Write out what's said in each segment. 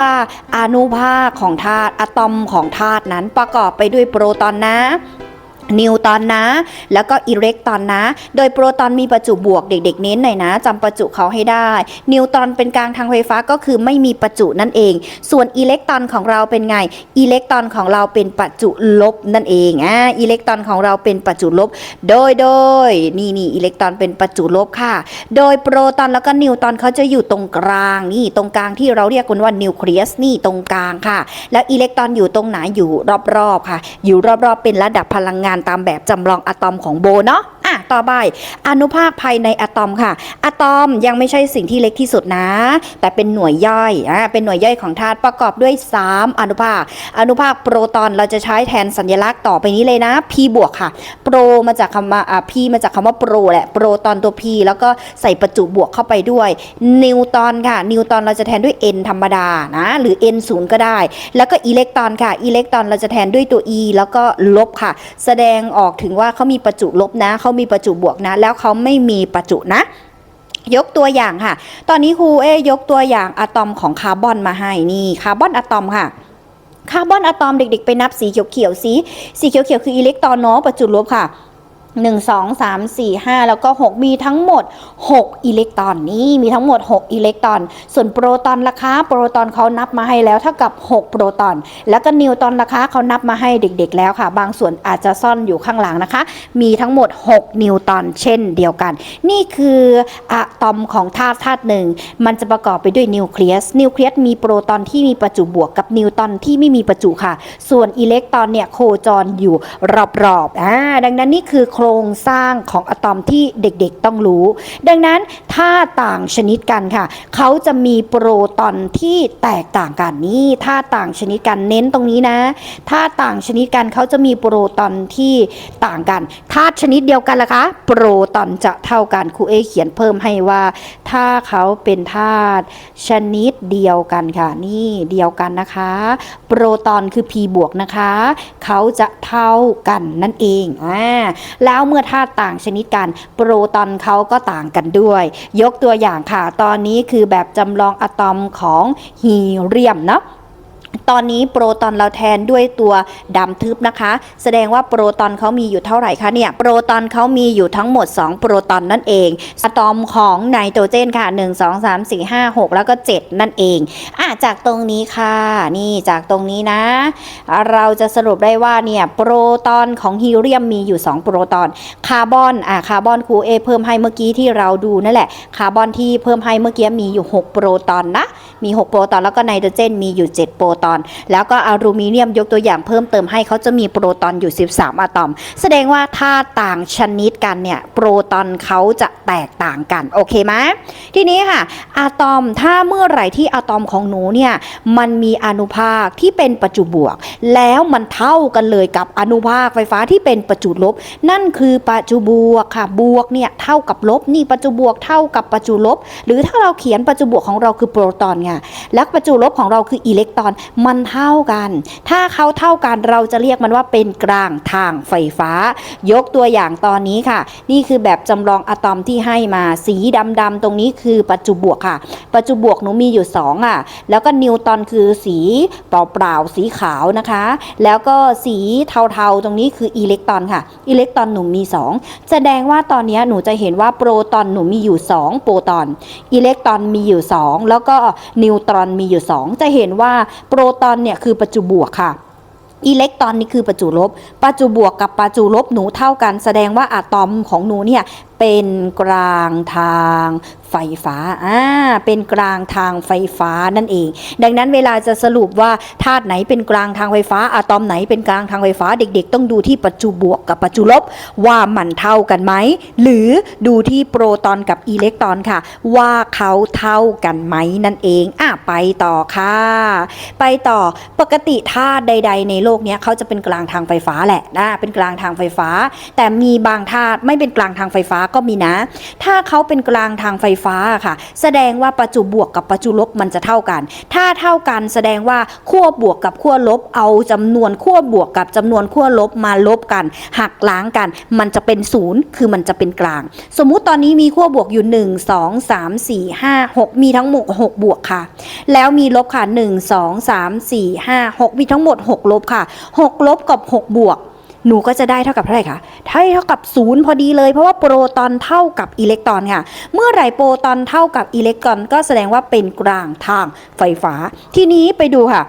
ว่าอนุภาคของธาตุอะตอมของธาตุนั้นประกอบไปด้วยโปรตอนนะ นิวตอนนะ แล้วก็อิเล็กตรอนนะ โดยโปรตอนมีประจุบวกเด็กๆ เน้นหน่อยนะจำประจุเขาให้ได้ นิวตอนเป็นกลางทางไฟฟ้าก็คือไม่มีประจุนั่นเอง ส่วนอิเล็กตรอนของเราเป็นไง อิเล็กตรอนของเราเป็นประจุลบนั่นเองอ่าอิเล็กตรอนของเราเป็นประจุลบ โดยโดยนี่นี่อิเล็กตรอนเป็นประจุลบค่ะ โดยโปรตอนแล้วก็นิวตอนเขาจะอยู่ตรงกลางนี่ตรงกลางที่เราเรียกกันว่านิวเคลียสนี่ตรงกลางค่ะ แล้วอิเล็กตรอนอยู่ตรงไหนอยู่รอบๆค่ะ อยู่รอบๆเป็นระดับพลังงานตามแบบจำลองอะตอมของโบเนาะ อะต่อไปอนุภาคภายในอะตอมค่ะ อะตอมยังไม่ใช่สิ่งที่เล็กที่สุดนะ แต่เป็นหน่วยย่อยอะเป็นหน่วยย่อยของธาตุประกอบด้วย 3 อนุภาค อนุภาคโปรตอนเราจะใช้แทนสัญลักษณ์ต่อไปนี้เลยนะ p บวกค่ะ โปรมาจากคำว่าอ่า p มาจากคำว่าโปรแหละโปรตอนตัว p แล้วก็ใส่ประจุบวกเข้าไปด้วย นิวตอนค่ะ นิวตอนเราจะแทนด้วย n ธรรมดานะหรือ n ศูนย์ก็ได้ แล้วก็อิเล็กตรอนค่ะอิเล็กตรอนเราจะแทนด้วยตัว e แล้วก็ลบค่ะ แสดงออกถึงว่าเขามีประจุลบนะเขามีประจุบวกนะ แล้วเขาไม่มีประจุนะยกตัวอย่างค่ะ ตอนนี้ครูเอยกตัวอย่างอะตอมของคาร์บอนมาให้นี่คาร์บอนอะตอมค่ะคาร์บอนอะตอมเด็กๆ ไปนับสีเขียวๆสีสีเขียวๆคืออิเล็กตรอนเนาะประจุลบค่ะ 1 2 3 4 5 แล้วก็ 6 มีทั้งหมด 6 อิเล็กตรอนนี่มีทั้งหมด 6 อิเล็กตรอน ส่วนโปรตอนราคาโปรตอนเขานับมาให้แล้วเท่ากับ 6 โปรตอน แล้วก็นิวตอนราคาเขานับมาให้เด็กๆ แล้วค่ะ บางส่วนอาจจะซ่อนอยู่ข้างหลังนะคะ มีทั้งหมด 6 นิวตอนเช่นเดียวกัน นี่คืออะตอมของธาตุธาตุหนึ่ง มันจะประกอบไปด้วยนิวเคลียส นิวเคลียสมีโปรตอนที่มีประจุบวกกับนิวตอนที่ไม่มีประจุค่ะ ส่วนอิเล็กตรอนเนี่ยโคจรอยู่รอบๆอ่าดังนั้นนี่คือโคครงสร้างของอะตอมที่เด็กๆต้องรู้ ดังนั้นถ้าต่างชนิดกันค่ะ เขาจะมีโปรตอนที่แตกต่างกันนี่ถ้าต่างชนิดกันเน้นตรงนี้นะ ถ้าต่างชนิดกันเขาจะมีโปรตอนที่ต่างกันธาตุชนิดเดียวกันล่ะคะโปรตอนจะเท่ากันครูเอเขียนเพิ่มให้ว่า ถ้าเขาเป็นธาตุชนิดเดียวกันค่ะ นี่เดียวกันนะคะ โปรตอนคือ p บวกนะคะ เขาจะเท่ากันนั่นเองอ่าแล้แล้วเมื่อธาตุต่างชนิดกัน โปรตอนเขาก็ต่างกันด้วย ยกตัวอย่างค่ะ ตอนนี้คือแบบจำลองอะตอมของฮีเลียมเนาะ ตอนนี้โปรตอนเราแทนด้วยตัวดำทึบนะคะ แสดงว่าโปรตอนเขามีอยู่เท่าไหร่คะเนี่ยโปรตอนเขามีอยู่ทั้งหมด 2 โปรตอนนั่นเองอะตอมของไนโตรเจนค่ะ 1 2 3 4 5 6 แล้วก็ 7 นั่นเองอะจากตรงนี้ค่ะ นี่จากตรงนี้นะ เราจะสรุปได้ว่าเนี่ยโปรตอนของฮีเลียมมีอยู่ 2 โปรตอน คาร์บอนอะคาร์บอนคูเอเพิ่มให้เมื่อกี้ที่เราดูนั่นแหละ คาร์บอนที่เพิ่มให้เมื่อกี้มีอยู่ 6 โปรตอนนะ มี 6 โปรตอนแล้วก็ไนโตรเจนมีอยู่ 7 โปรตอนแล้วก็อลูมิเนียมยกตัวอย่างเพิ่มเติมให้เขาจะมีโปรตอนอยู่ 13 อะตอม แสดงว่าถ้าต่างชนิดกันเนี่ยโปรตอนเขาจะแตกต่างกันโอเคไหมทีนี้ค่ะอะตอมถ้าเมื่อไหร่ที่อะตอมของหนูเนี่ยมันมีอนุภาคที่เป็นประจุบวก แล้วมันเท่ากันเลยกับอนุภาคไฟฟ้าที่เป็นประจุลบ นั่นคือประจุบวกค่ะบวกเนี่ยเท่ากับลบนี่ประจุบวกเท่ากับประจุลบ หรือถ้าเราเขียนประจุบวกของเราคือโปรตอนไงแล้วประจุลบของเราคืออิเล็กตรอนมันเท่ากัน ถ้าเขาเท่ากันเราจะเรียกมันว่าเป็นกลางทางไฟฟ้า ยกตัวอย่างตอนนี้ค่ะ นี่คือแบบจำลองอะตอมที่ให้มาสีดำๆตรงนี้คือประจุบวกค่ะประจุบวกหนูมีอยู่2อะแล้วก็นิวตอนคือสีเปล่าๆสีขาวนะคะ แล้วก็สีเทาๆตรงนี้คืออิเล็กตรอนค่ะอิเล็กตรอนหนูมี 2 แสดงว่าตอนนี้หนูจะเห็นว่าโปรตอนหนูมีอยู่ 2 โปรตอนอิเล็กตรอนมีอยู่ 2 แล้วก็นิวตรอนมีอยู่ 2 จะเห็นว่าโปรตตอนเนี่ยคือประจุบวกค่ะอิเล็กตรอนนี่คือประจุลบ ประจุบวกกับประจุลบหนูเท่ากัน แสดงว่าอะตอมของหนูเนี่ย เป็นกลางทางไฟฟ้า อ่า เป็นกลางทางไฟฟ้านั่นเอง ดังนั้นเวลาจะสรุปว่าธาตุไหนเป็นกลางทางไฟฟ้าอะตอมไหนเป็นกลางทางไฟฟ้า เด็กๆ ต้องดูที่ประจุบวกกับประจุลบว่ามันเท่ากันไหม หรือดูที่โปรตอนกับอิเล็กตรอนค่ะ ว่าเขาเท่ากันไหมนั่นเอง อะไปต่อค่ะ ไปต่อ ปกติธาตุใด ๆ ในโลกนี้เขาจะเป็นกลางทางไฟฟ้าแหละนะเป็นกลางทางไฟฟ้า แต่มีบางธาตุไม่เป็นกลางทางไฟฟ้าก็มีนะ ถ้าเขาเป็นกลางทางไฟฟ้าค่ะ แสดงว่าประจุบวกกับประจุลบมันจะเท่ากัน ถ้าเท่ากันแสดงว่าขั้วบวกกับขั้วลบ เอาจำนวนขั้วบวกกับจำนวนขั้วลบมาลบกัน หักล้างกัน มันจะเป็นศูนย์คือมันจะเป็นกลาง สมมุติตอนนี้มีขั้วบวกอยู่ 1 2 3 4 5 6 มีทั้งหมด6บวกค่ะ แล้วมีลบค่ะ 1 2 3 4 5 6 มีทั้งหมด 6 ลบค่ะ 6 ลบกับ 6 บวก หนูก็จะได้เท่ากับเท่าไหร่คะได้เท่ากับศูนย์พอดีเลย เพราะว่าโปรตอนเท่ากับอิเล็กตรอนค่ะ เมื่อไหร่โปรตอนเท่ากับอิเล็กตรอน ก็แสดงว่าเป็นกลางทางไฟฟ้า ทีนี้ไปดูค่ะ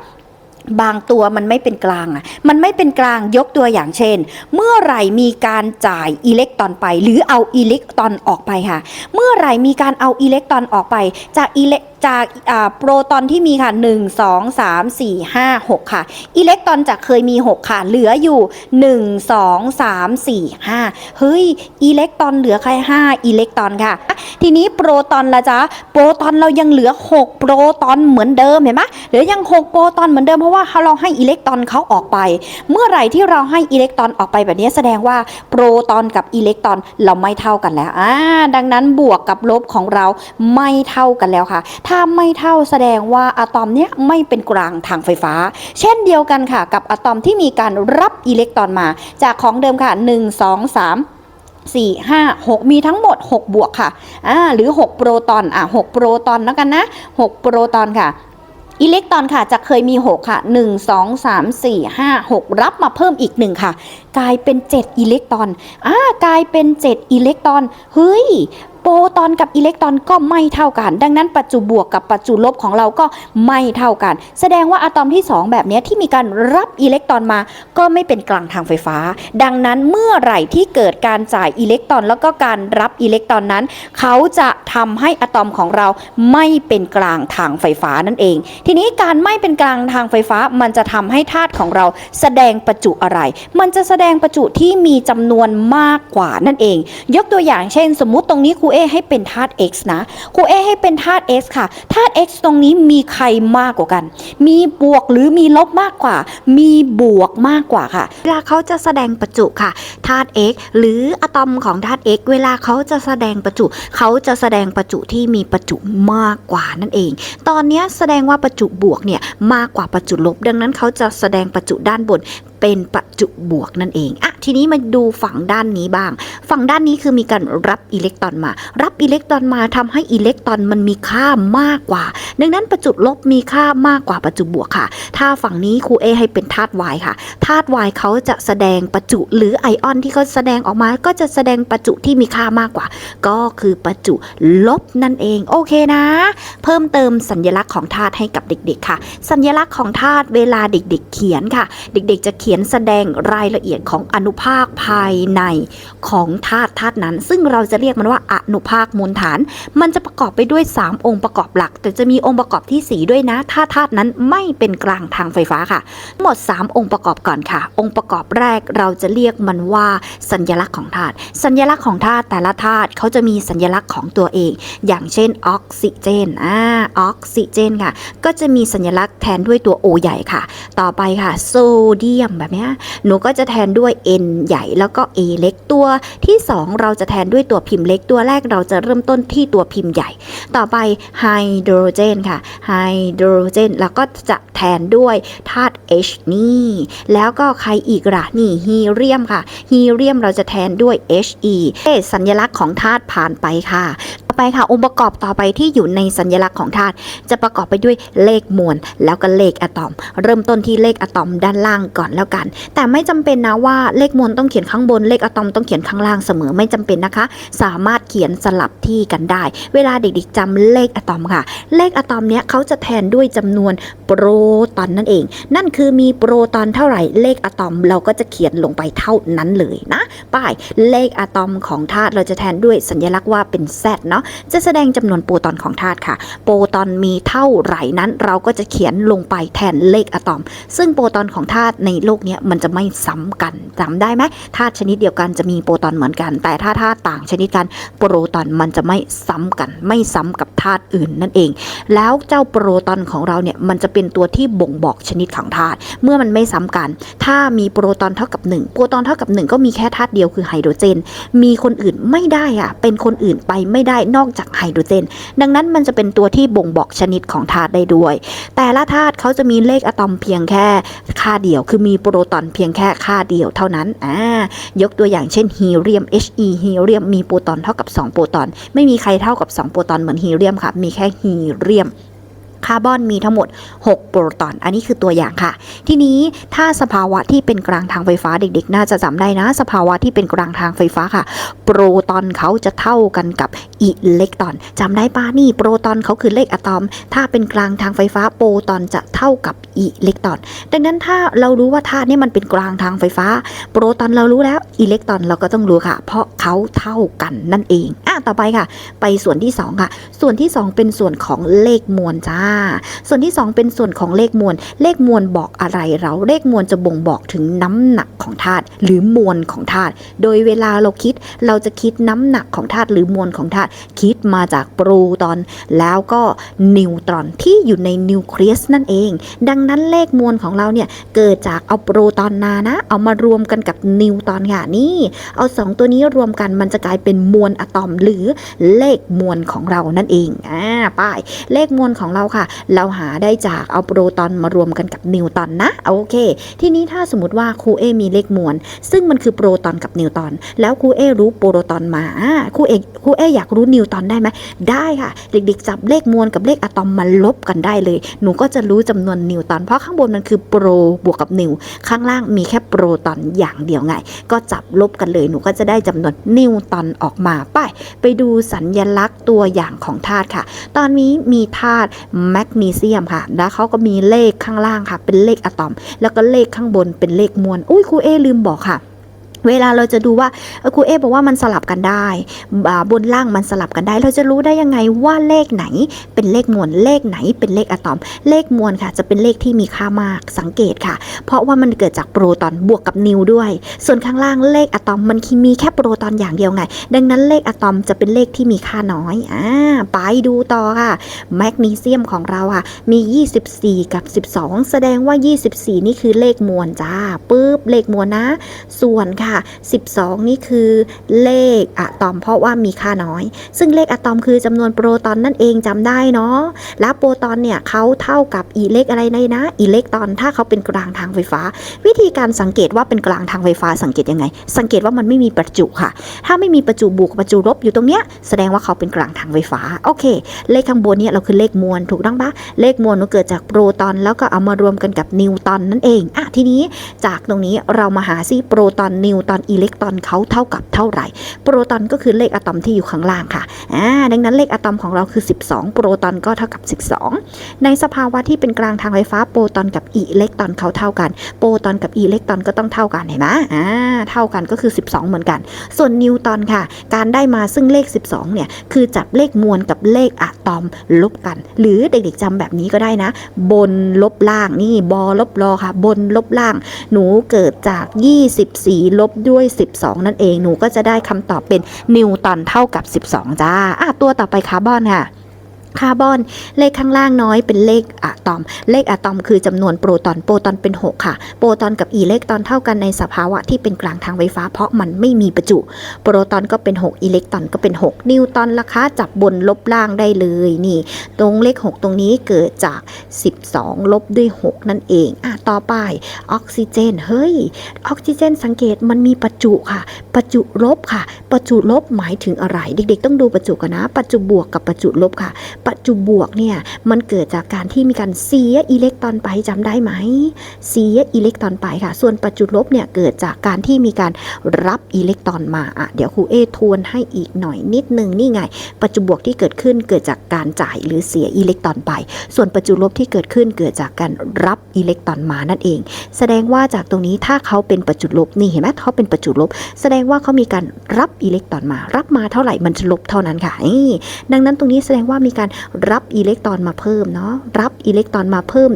บางตัวมันไม่เป็นกลางอะ มันไม่เป็นกลางยกตัวอย่างเช่น เมื่อไหร่มีการจ่ายอิเล็กตรอนไป หรือเอาอิเล็กตรอนออกไปค่ะ เมื่อไหร่มีการเอาอิเล็กตรอนออกไป จากอิเล็ก จากอ่าโปรตอนที่มีค่ะ 1 2 3 4 5 6 ค่ะ อิเล็กตรอนจากเคยมี 6 ค่ะ เหลืออยู่ 1 2 3 4 5 เฮ้ย อิเล็กตรอนเหลือแค่ 5 อิเล็กตรอนค่ะ ทีนี้โปรตอนละจ๊ะโปรตอนเรายังเหลือ 6 โปรตอนเหมือนเดิมเห็นไหมเหลือยัง 6 โปรตอนเหมือนเดิมเพราะว่าเราให้อิเล็กตรอนเขาออกไป เมื่อไหร่ที่เราให้อิเล็กตรอนออกไปแบบนี้แสดงว่าโปรตอนกับอิเล็กตรอนเราไม่เท่ากันแล้วอ่าดังนั้นบวกกับลบของเราไม่เท่ากันแล้วค่ะถ้าไม่เท่าแสดงว่าอะตอมเนี้ยไม่เป็นกลางทางไฟฟ้า เช่นเดียวกันค่ะ กับอะตอมที่มีการรับอิเล็กตรอนมา จากของเดิมค่ะ 1 2 3 4 5 6 มีทั้งหมด 6 บวกค่ะอ่าหรือ 6 โปรตอนอะ6โปรตอนแล้วกันนะ 6 โปรตอนค่ะอิเล็กตรอนค่ะจะเคยมี 6 ค่ะ 1 2 3 4 5 6 รับมาเพิ่มอีก 1 ค่ะ กลายเป็น 7 อิเล็กตรอนอ่ากลายเป็น 7 อิเล็กตรอน เฮ้ย โปรตอนกับอิเล็กตรอนก็ไม่เท่ากัน ดังนั้นปัจจุบวกกับปัจจุลบของเราก็ไม่เท่ากัน แสดงว่าอะตอมที่ 2 แบบนี้ที่มีการรับอิเล็กตรอนมา ก็ไม่เป็นกลางทางไฟฟ้า ดังนั้นเมื่อไหร่ที่เกิดการจ่ายอิเล็กตรอน แล้วก็การรับอิเล็กตรอนนั้น เขาจะทำให้อะตอมของเราไม่เป็นกลางทางไฟฟ้านั่นเอง ทีนี้การไม่เป็นกลางทางไฟฟ้ามันจะทำให้ธาตุของเราแสดงประจุอะไร มันจะแสดงประจุที่มีจำนวนมากกว่านั่นเอง ยกตัวอย่างเช่น สมมุติตรงนี้ครูเอให้เป็นธาตุ x นะครูเอให้เป็นธาตุ x ค่ะธาตุ x ตรงนี้มีใครมากกว่ากัน มีบวกหรือมีลบมากกว่า มีบวกมากกว่าค่ะ เวลาเขาจะแสดงประจุค่ะธาตุ x หรืออะตอมของธาตุ x เวลาเขาจะแสดงประจุ เขาจะแสดงประจุที่มีประจุมากกว่านั่นเอง ตอนนี้แสดงว่าประจุบวกเนี่ยมากกว่าประจุลบ ดังนั้นเขาจะแสดงประจุด้านบนเป็นประจุบวกนั่นเองอะทีนี้มาดูฝั่งด้านนี้บ้าง ฝั่งด้านนี้คือมีการรับอิเล็กตรอนมารับอิเล็กตรอนมาทำให้อิเล็กตรอนมันมีค่ามากกว่า ดังนั้นประจุลบมีค่ามากกว่าประจุบวกค่ะ ถ้าฝั่งนี้ครูเอให้เป็นธาตุวายค่ะ ธาตุวายเขาจะแสดงประจุหรือไอออนที่เขาแสดงออกมา ก็จะแสดงประจุที่มีค่ามากกว่า ก็คือประจุลบนั่นเอง โอเคนะ เพิ่มเติมสัญลักษณ์ของธาตุให้กับเด็กๆค่ะ สัญลักษณ์ของธาตุเวลาเด็กๆ เขียนค่ะ เด็กๆ จะเขียนแสดงรายละเอียดของอนุภาคภายในของธาตุธาตุนั้น ซึ่งเราจะเรียกมันว่าอนุภาคมูลฐาน มันจะประกอบไปด้วย 3 องค์ประกอบหลัก แต่จะมีองค์ประกอบที่ 4 ด้วยนะ ถ้าธาตุนั้นไม่เป็นกลางทางไฟฟ้าค่ะทั้งหมด 3 องค์ประกอบก่อนค่ะ องค์ประกอบแรกเราจะเรียกมันว่าสัญลักษณ์ของธาตุสัญลักษณ์ของธาตุแต่ละธาตุเขาจะมีสัญลักษณ์ของตัวเอง อย่างเช่นออกซิเจนอ่าออกซิเจนค่ะ ก็จะมีสัญลักษณ์แทนด้วยตัว O ใหญ่ค่ะ ต่อไปค่ะโซเดียมแบบนี้หนูก็จะแทนด้วย N ใหญ่แล้วก็ A เล็กตัวที่ 2 เราจะแทนด้วยตัวพิมพ์เล็กตัวแรกเราจะเริ่มต้นที่ตัวพิมพ์ใหญ่ ต่อไปไฮโดรเจนค่ะไฮโดรเจนแล้วก็จะแทนด้วยธาตุ H นี่แล้วก็ใครอีกล่ะนี่ฮีเรียมค่ะฮีเรียมเราจะแทนด้วย He เอสัญลักษณ์ของธาตุผ่านไปค่ะต ไปค่ะ องค์ประกอบต่อไปที่อยู่ในสัญลักษณ์ของธาตุจะประกอบไปด้วยเลขมวลแล้วก็เลขอะตอม เริ่มต้นที่เลขอะตอมด้านล่างก่อนแล้วกัน แต่ไม่จำเป็นนะว่าเลขมวลต้องเขียนข้างบนเลขอะตอมต้องเขียนข้างล่างเสมอไม่จำเป็นนะคะ สามารถเขียนสลับที่กันได้ เวลาเด็กๆจำเลขอะตอมค่ะ เลขอะตอมเนี้ยเขาจะแทนด้วยจำนวนโปรตอนนั่นเอง นั่นคือมีโปรตอนเท่าไหร่เลขอะตอมเราก็จะเขียนลงไปเท่านั้นเลยนะป้ายเลขอะตอมของธาตุเราจะแทนด้วยสัญลักษณ์ว่าเป็น Z เนาะจะแสดงจำนวนโปรตอนของธาตุค่ะ โปรตอนมีเท่าไหร่นั้น เราก็จะเขียนลงไปแทนเลขอะตอม ซึ่งโปรตอนของธาตุในโลกนี้มันจะไม่ซ้ำกันจำได้ไหมธาตุชนิดเดียวกันจะมีโปรตอนเหมือนกัน แต่ถ้าธาตุต่างชนิดกันโปรตอนมันจะไม่ซ้ำกัน ไม่ซ้ำกับธาตุอื่นนั่นเอง แล้วเจ้าโปรตอนของเราเนี่ยมันจะเป็นตัวที่บ่งบอกชนิดของธาตุเมื่อมันไม่ซ้ำกัน ถ้ามีโปรตอนเท่ากับ 1 โปรตอนเท่ากับ 1 ก็มีแค่ธาตุเดียวคือไฮโดรเจน มีคนอื่นไม่ได้อะเป็นคนอื่นไปไม่ได้นอกจากไฮโดรเจน ดังนั้นมันจะเป็นตัวที่บ่งบอกชนิดของธาตุได้ด้วย แต่ละธาตุเขาจะมีเลขอะตอมเพียงแค่ค่าเดียว คือมีโปรตอนเพียงแค่ค่าเดียวเท่านั้นอ่ายกตัวอย่างเช่นฮีเลียม He ฮีเลียมมีโปรตอนเท่ากับ 2 โปรตอน ไม่มีใครเท่ากับ 2 โปรตอนเหมือนฮีเลียมค่ะ มีแค่ฮีเลียม คาร์บอนมีทั้งหมด 6 โปรตอน อันนี้คือตัวอย่างค่ะ ทีนี้ถ้าสภาวะที่เป็นกลางทางไฟฟ้าเด็กๆ น่าจะจำได้นะ สภาวะที่เป็นกลางทางไฟฟ้าค่ะ โปรตอนเขาจะเท่ากันกับอิเล็กตรอนจำได้ปะนี่โปรตอนเขาคือเลขอะตอม ถ้าเป็นกลางทางไฟฟ้าโปรตอนจะเท่ากับอิเล็กตรอน ดังนั้นถ้าเรารู้ว่าธาตุนี่มันเป็นกลางทางไฟฟ้า โปรตอนเรารู้แล้วอิเล็กตรอนเราก็ต้องรู้ค่ะ เพราะเขาเท่ากันนั่นเองอะต่อไปค่ะ ไปส่วนที่สองค่ะ ส่วนที่สองเป็นส่วนของเลขมวลจ้าส่วนที่ 2 เป็นส่วนของเลขมวล เลขมวลบอกอะไรเรา เลขมวลจะบ่งบอกถึงน้ำหนักของธาตุหรือมวลของธาตุ โดยเวลาเราคิดเราจะคิดน้ำหนักของธาตุหรือมวลของธาตุคิดมาจากโปรตอน แล้วก็นิวตรอนที่อยู่ในนิวเคลียสนั่นเอง ดังนั้นเลขมวลของเราเนี่ยเกิดจากเอาโปรตอนนานะ เอามารวมกันกับนิวตรอนค่ะนี่ เอาสองตัวนี้รวมกันมันจะกลายเป็นมวลอะตอมหรือเลขมวลของเรานั่นเองอ่าป้ายเลขมวลของเราค่ะเราหาได้จากเอาโปรตอนมารวมกันกับนิวตอนนะโอเค ทีนี้ถ้าสมมติว่าครูเอมีเลขมวล ซึ่งมันคือโปรตอนกับนิวตอน แล้วครูเอรู้โปรตอนมาครูเอครูเออยากรู้นิวตอนได้ไหมได้ค่ะ เด็กๆจับเลขมวลกับเลขอะตอมมาลบกันได้เลย หนูก็จะรู้จำนวนนิวตอน เพราะข้างบนมันคือโปรบวกกับนิว ข้างล่างมีแค่โปรตอนอย่างเดียวไง ก็จับลบกันเลย หนูก็จะได้จำนวนนิวตอนออกมาไป ไปดูสัญญลักษณ์ตัวอย่างของธาตุค่ะ ตอนนี้มีธาตุแมกนีเซียมค่ะแล้วเขาก็มีเลขข้างล่างค่ะ เป็นเลขอะตอม แล้วก็เลขข้างบนเป็นเลขมวลอุ้ยครูเอลืมบอกค่ะ เวลาเราจะดูว่าครูเอบอกว่ามันสลับกันได้บนล่างมันสลับกันได้ เราจะรู้ได้ยังไงว่าเลขไหนเป็นเลขมวลเลขไหนเป็นเลขอะตอม เลขมวลค่ะ จะเป็นเลขที่มีค่ามากสังเกตค่ะ เพราะว่ามันเกิดจากโปรตอนบวกกับนิวด้วย ส่วนข้างล่างเลขอะตอมมันมีแค่โปรตอนอย่างเดียวไง ดังนั้นเลขอะตอมจะเป็นเลขที่มีค่าน้อยอ่าไปดูต่อค่ะแมกนีเซียมของเราอะมี 24 กับ 12 แสดงว่า 24 นี่คือเลขมวลจ้าปึ๊บเลขมวลนะ ส่วนค่ะ12 นี่คือเลขอะตอมเพราะว่ามีค่าน้อย ซึ่งเลขอะตอมคือจำนวนโปรตอนนั่นเองจำได้เนาะแล้วโปรตอนเนี่ยเขาเท่ากับอิเล็กอะไรในนะอิเล็กตรอนถ้าเขาเป็นกลางทางไฟฟ้า วิธีการสังเกตว่าเป็นกลางทางไฟฟ้าสังเกตยังไง สังเกตว่ามันไม่มีประจุค่ะ ถ้าไม่มีประจุบวกประจุลบอยู่ตรงเนี้ยแสดงว่าเขาเป็นกลางทางไฟฟ้าโอเค เลขข้างบนเนี่ยเราคือเลขมวลถูกต้องปะเลขมวลมันเกิดจากโปรตอนแล้วก็เอามารวมกันกับนิวตอนนั่นเองอะทีนี้จากตรงนี้เรามาหาซิโปรตอนนิวตรอนอิเล็กตรอนเขาเท่ากับเท่าไหร่ โปรตอนก็คือเลขอะตอมที่อยู่ข้างล่างค่ะอ่าดังนั้นเลขอะตอมของเราคือ 12 โปรตอนก็เท่ากับ 12 ในสภาวะที่เป็นกลางทางไฟฟ้าโปรตอนกับอิเล็กตรอนเขาเท่ากัน โปรตอนกับอิเล็กตรอนก็ต้องเท่ากันเห็นไหมอ่าเท่ากันก็คือ 12 เหมือนกัน ส่วนนิวตอนค่ะ การได้มาซึ่งเลข 12เนี่ยคือจับเลขมวลกับเลขอะตอมลบกัน หรือเด็กๆจำแบบนี้ก็ได้นะ บนลบล่างนี่บอลบรอค่ะ บนลบล่าง หนูเกิดจาก 24 ลบด้วย 12 นั่นเอง หนูก็จะได้คำตอบเป็นนิวตันเท่ากับ 12 จ้าอะตัวต่อไปคาร์บอนค่ะ คาร์บอน เลขข้างล่างน้อยเป็นเลขอะตอม เลขอะตอมคือจำนวนโปรตอน โปรตอนเป็น 6 ค่ะ โปรตอนกับอิเล็กตรอนเท่ากันในสภาวะที่เป็นกลางทางไฟฟ้า เพราะมันไม่มีประจุ โปรตอนก็เป็น 6 อิเล็กตรอนก็เป็น 6 นิวตอนราคาจับบนลบล่างได้เลยนี่ ตรงเลข 6 ตรงนี้เกิดจาก 12 ลบด้วย 6 นั่นเองอะต่อไปออกซิเจน เฮ้ย ออกซิเจนสังเกตมันมีประจุค่ะ ประจุลบค่ะ ประจุลบหมายถึงอะไร เด็กๆ ต้องดูประจุกันนะ ประจุบวกกับประจุลบค่ะประจุบวกเนี่ยมันเกิดจากการที่มีการเสียอิเล็กตรอนไปจำได้ไหม เสียอิเล็กตรอนไปค่ะ ส่วนประจุลบเนี่ยเกิดจากการที่มีการรับอิเล็กตรอนมาอะเดี๋ยวครูเอทวนให้อีกหน่อยนิดนึงนี่ไงประจุบวกที่เกิดขึ้นเกิดจากการจ่ายหรือเสียอิเล็กตรอนไป ส่วนประจุลบที่เกิดขึ้นเกิดจากการรับอิเล็กตรอนมานั่นเอง แสดงว่าจากตรงนี้ถ้าเขาเป็นประจุลบนี่เห็นไหมเขาเป็นประจุลบ แสดงว่าเขามีการรับอิเล็กตรอนมา รับมาเท่าไหร่มันจะลบเท่านั้นค่ะนี่ดังนั้นตรงนี้แสดงว่ามีการรับอิเล็กตรอนมาเพิ่มเนาะรับอิเล็กตรอนมาเพิ่ม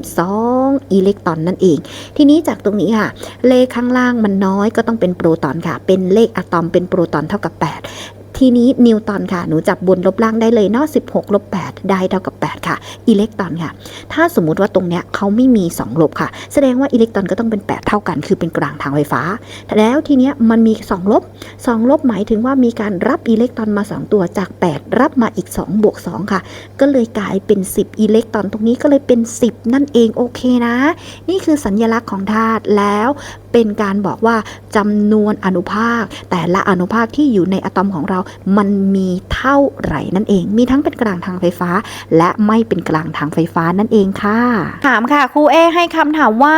2 อิเล็กตรอนนั่นเอง ทีนี้จากตรงนี้ค่ะ เลขข้างล่างมันน้อยก็ต้องเป็นโปรตอนค่ะ เป็นเลขอะตอมเป็นโปรตอนเท่ากับ 8 ทีนี้นิวตันค่ะ หนูจับบนลบล่างได้เลยเนอก16ลบ8ได้เท่ากับ 8 ค่ะ อิเล็กตรอนค่ะ ถ้าสมมุติว่าตรงเนี้ยเขาไม่มี 2 ลบค่ะ แสดงว่าอิเล็กตรอนก็ต้องเป็น 8 เท่ากัน คือเป็นกลางทางไฟฟ้า แล้วทีเนี้ยมันมี 2 ลบ 2 ลบหมายถึงว่ามีการรับอิเล็กตรอนมา 2 ตัวจาก 8 รับมาอีก 2 บวก 2 ค่ะ ก็เลยกลายเป็น 10 อิเล็กตรอนตรงนี้ก็เลยเป็น 10 นั่นเองโอเคนะ นี่คือสัญลักษณ์ของธาตุแล้วเป็นการบอกว่าจำนวนอนุภาค แต่ละอนุภาคที่อยู่ในอะตอมของเรามันมีเท่าไหร่นั่นเอง มีทั้งเป็นกลางทางไฟฟ้า และไม่เป็นกลางทางไฟฟ้านั่นเองค่ะ ถามค่ะครูเอให้คำถามว่า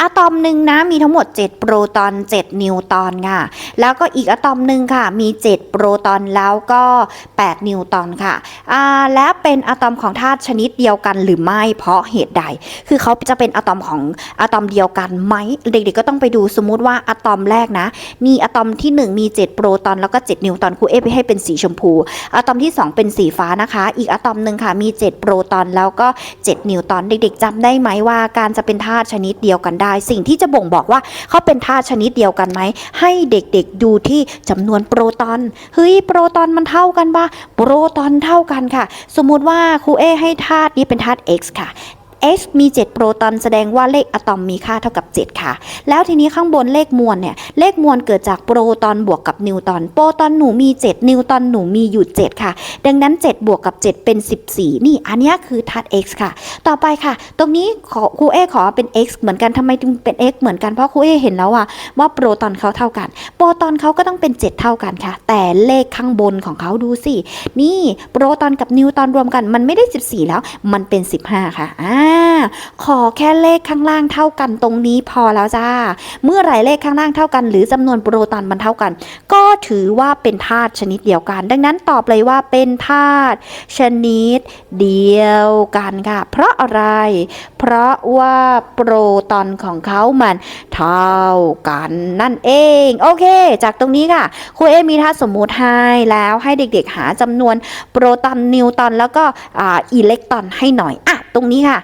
อะตอมหนึ่งนะมีทั้งหมด 7 โปรตอน 7 นิวตอนค่ะ แล้วก็อีกอะตอมหนึ่งค่ะ มี 7 โปรตอนแล้วก็ 8 นิวตอนค่ะอ่าและเป็นอะตอมของธาตุชนิดเดียวกันหรือไม่เพราะเหตุใด คือเขาจะเป็นอะตอมของอะตอมเดียวกันไหมเด็กๆก็ต้องไปดูสมมุติว่าอะตอมแรกนะ มีอะตอมที่ 1 มี 7 โปรตอนแล้วก็ 7 นิวตอนครูเอไปให้เป็นสีชมพู อะตอมที่ 2 เป็นสีฟ้านะคะ อีกอะตอมหนึ่งค่ะมี 7 โปรตอนแล้วก็ 7 นิวตอนเด็กๆจำได้ไหมว่าการจะเป็นธาตุชนิดเดียวกันได้ สิ่งที่จะบ่งบอกว่าเขาเป็นธาตุชนิดเดียวกันไหม ให้เด็กๆดูที่จำนวนโปรตอนเฮ้ยโปรตอนมันเท่ากันปะโปรตอนเท่ากันค่ะ สมมุติว่าครูเอให้ธาตุนี้เป็นธาตุ x ค่ะ X มี 7 โปรตอนแสดงว่าเลขอะตอมมีค่าเท่ากับ 7 ค่ะ แล้วทีนี้ข้างบนเลขมวลเนี่ย เลขมวลเกิดจากโปรตอนบวกกับนิวตอน โปรตอนหนูมี 7 นิวตอนหนูมีอยู่ 7 ค่ะ ดังนั้น 7 บวกกับ 7 เป็น 14 นี่ อันนี้คือธาตุ x ค่ะ ต่อไปค่ะ ตรงนี้ขอครูเอขอเป็น x เหมือนกันทำไมถึงเป็น x เหมือนกัน เพราะครูเอเห็นแล้วว่าว่าโปรตอนเขาเท่ากัน โปรตอนเขาก็ต้องเป็น 7 เท่ากันค่ะ แต่เลขข้างบนของเขาดูสิ นี่โปรตอนกับนิวตอนรวมกัน มันไม่ได้ 14 แล้ว มันเป็น 15 ค่ะอ่าขอแค่เลขข้างล่างเท่ากันตรงนี้พอแล้วจ้า เมื่อไหร่เลขข้างล่างเท่ากัน หรือจำนวนโปรตอนมันเท่ากัน ก็ถือว่าเป็นธาตุชนิดเดียวกัน ดังนั้นตอบเลยว่าเป็นธาตุชนิดเดียวกันค่ะ เพราะอะไร เพราะว่าโปรตอนของเขามันเท่ากันนั่นเอง โอเค จากตรงนี้ค่ะครูเอมีธาตุสมมุติให้แล้วให้เด็กๆหาจำนวนโปรตอนนิวตอนแล้วก็อิเล็กตรอนให้หน่อย อะ ตรงนี้ค่ะ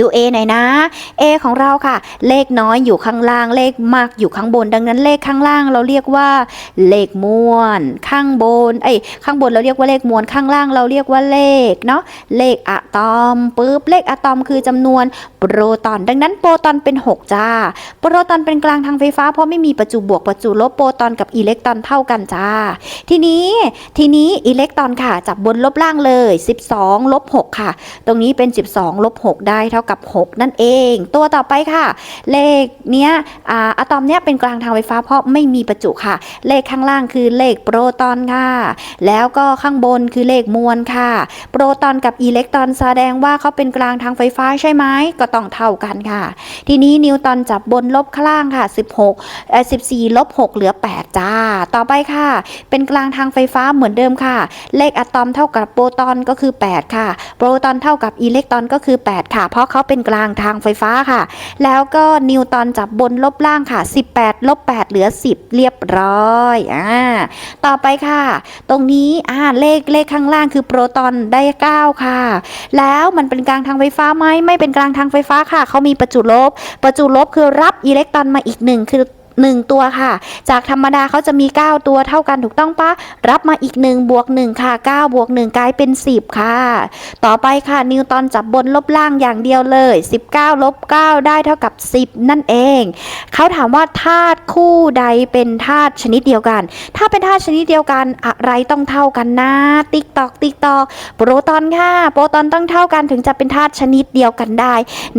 ดู A หน่อยนะ A ของเราค่ะ เลขน้อยอยู่ข้างล่าง เลขมากอยู่ข้างบน ดังนั้นเลขข้างล่างเราเรียกว่า เลขมวลข้างบน เอ้ย ข้างบนเราเรียกว่าเลขมวลข้างล่างเราเรียกว่าเลขเนาะ เลขอะตอมปุ๊บ เลขอะตอมคือจำนวนโปรตอน ดังนั้นโปรตอนเป็น 6 จ้า โปรตอนเป็นกลางทางไฟฟ้า เพราะไม่มีประจุบวกประจุลบ โปรตอนกับอิเล็กตรอนเท่ากันจ้า ทีนี้ ทีนี้อิเล็กตรอนค่ะจับบนลบล่างเลย 12 ลบ 6 ค่ะ ตรงนี้เป็น 12 ลบ 6 ได้เท่ากับ 6 นั่นเอง ตัวต่อไปค่ะ เลขเนี้ยอะตอมเนี้ยเป็นกลางทางไฟฟ้าเพราะไม่มีประจุค่ะ เลขข้างล่างคือเลขโปรตอนค่ะ แล้วก็ข้างบนคือเลขมวลค่ะ โปรตอนกับอิเล็กตรอนแสดงว่าเขาเป็นกลางทางไฟฟ้าใช่ไหมก็ต้องเท่ากันค่ะ ทีนี้นิวตันจับบนลบข้างล่างค่ะ 16เอ่อ14ลบ6เหลือ 8 จ้า ต่อไปค่ะ เป็นกลางทางไฟฟ้าเหมือนเดิมค่ะ เลขอะตอมเท่ากับโปรตอนก็คือ 8 ค่ะ โปรตอนเท่ากับอิเล็กตรอนก็คือ 8 ค่ะ เพราะเขาเป็นกลางทางไฟฟ้าค่ะ แล้วก็นิวตันจับบนลบล่างค่ะ 18 ลบ 8 เหลือ 10 เรียบร้อยอ่าต่อไปค่ะ ตรงนี้อ่าเลขเลขข้างล่างคือโปรตอนได้ 9 ค่ะ แล้วมันเป็นกลางทางไฟฟ้าไหมไม่เป็นกลางทางไฟฟ้าค่ะเขามีประจุลบ ประจุลบคือรับอิเล็กตรอนมาอีกหนึ่งคือ 1 ตัวค่ะ จากธรรมดาเขาจะมี 9 ตัวเท่ากันถูกต้องปะรับมาอีก 1 บวก 1 ค่ะ 9 บวก 1 กลายเป็น 10 ค่ะ ต่อไปค่ะ นิวตันจับบนลบล่างอย่างเดียวเลย 19 ลบ 9 ได้เท่ากับ 10 นั่นเอง เขาถามว่าธาตุคู่ใดเป็นธาตุชนิดเดียวกัน ถ้าเป็นธาตุชนิดเดียวกันอะไรต้องเท่ากันนะ ติ๊กตอก ติ๊กตอก โปรตอนค่ะ โปรตอนต้องเท่ากันถึงจะเป็นธาตุชนิดเดียวกันได้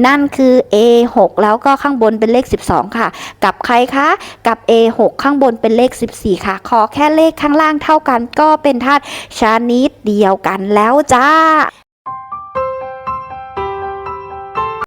นั่นคือ A6 แล้วก็ข้างบนเป็นเลข 12 ค่ะ กับใครคะกับ A6 ข้างบนเป็นเลข 14 ค่ะ ขอแค่เลขข้างล่างเท่ากันก็เป็นธาตุชนิดเดียวกันแล้วจ้า